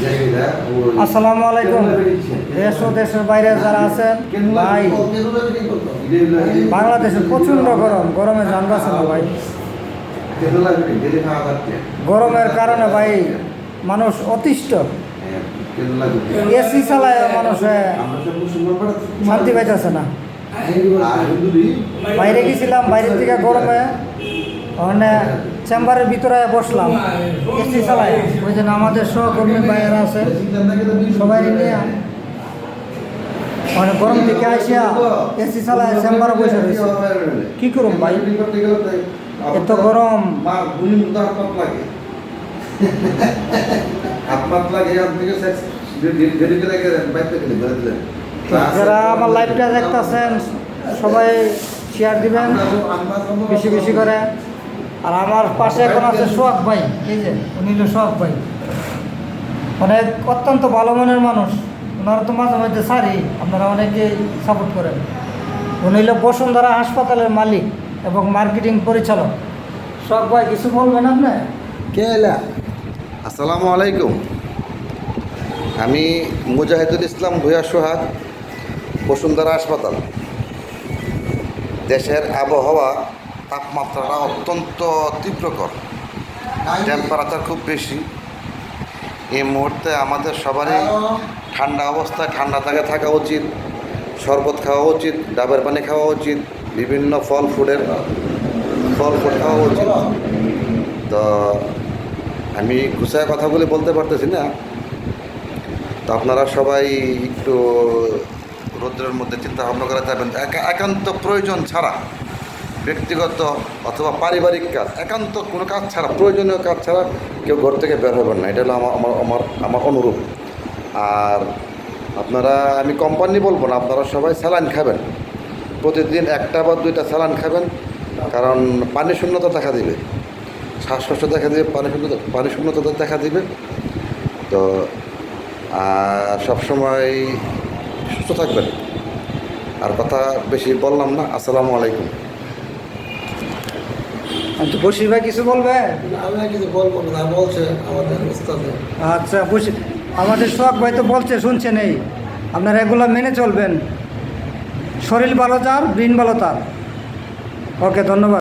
আসসালামু আলাইকুম। দেশ ও দেশের বাইরে যারা আছেন, ভাই, বাংলাদেশে প্রচণ্ড গরম, গরমে জান বাঁচে না ভাই? গরমের কারণে ভাই, মানুষ অতিষ্ঠ। এসি চালায় মানুষে শান্তি পাইতেছে না। বাইরে গেছিলাম, বাইরের থেকে গরমে। ওখানে চেম্বারের ভিতরে বসলাম। এসি চালাই। ওই জন্য আমাদের সহকর্মী বাইরে আছে। সবাই নিয়ে মানে গরম থেকে আসিয়া এসি চালায় চেম্বারে বসে রয়েছে। কি করুম ভাই? এত গরম। যারা আমার লাইভটা দেখতেছেন সবাই শেয়ার দিবেন। বেশি বেশি করে। আর আমার পাশে এখন আছে সোহাগ ভাই, এই যে, উনি হলো সোহাগ ভাই। অনেক অত্যন্ত ভালো মনের মানুষ। ওনারা তো মাঝে মাঝে সারি, আপনারা অনেকেই সাপোর্ট করেন। উনি হলো বসুন্ধরা হাসপাতালের মালিক এবং মার্কেটিং পরিচালক। সোহাগ ভাই, কিছু বলবেন আপনি? কে এলা? আসসালামু আলাইকুম। আমি মুজাহিদুল ইসলাম ভূয়া সোহাগ, বসুন্ধরা হাসপাতাল। দেশের আবহাওয়া তাপমাত্রাটা অত্যন্ত তীব্রকর। টেম্পারেচার খুব বেশি। এই মুহূর্তে আমাদের সবারই ঠান্ডা অবস্থায় ঠান্ডা থাকে থাকা উচিত, শরবত খাওয়া উচিত, ডাবের পানি খাওয়া উচিত, বিভিন্ন ফল ফুডের ফল ফুড খাওয়া উচিত। তো আমি গুছায় কথা বলে বলতে পারতেছি না। তো আপনারা সবাই একটু রৌদ্রের মধ্যে চিন্তা ভাবনা করা যাবেন একা- একান্ত প্রয়োজন ছাড়া। ব্যক্তিগত অথবা পারিবারিক কাজ, একান্ত কোনো কাজ ছাড়া, প্রয়োজনীয় কাজ ছাড়া কেউ ঘর থেকে বের হবেন না। এটা হলো আমার আমার আমার আমার অনুরোধ আর আপনারা, আমি কোম্পানি বলব না, আপনারা সবাই স্যালাইন খাবেন। প্রতিদিন একটা বা দুইটা স্যালাইন খাবেন, কারণ পানি শূন্যতা দেখা দিবে। শ্বাসকষ্ট দেখা দিবে, পানি শূন্যতা পানি শূন্যতা দেখা দিবে। তো সবসময় সুস্থ থাকবেন। আর কথা বেশি বললাম না, আসসালামু আলাইকুম। বসির ভাই কিছু বলবে? আমি কিছু বলব না বলছে আমাদের উস্তাদে। আচ্ছা বসি আমাদের শখ ভাই তো বলছে শুনছে নেই আপনারা এগুলো মেনে চলবেন। শরীর ভালো যার ব্রিন ভালো তার। ওকে ধন্যবাদ।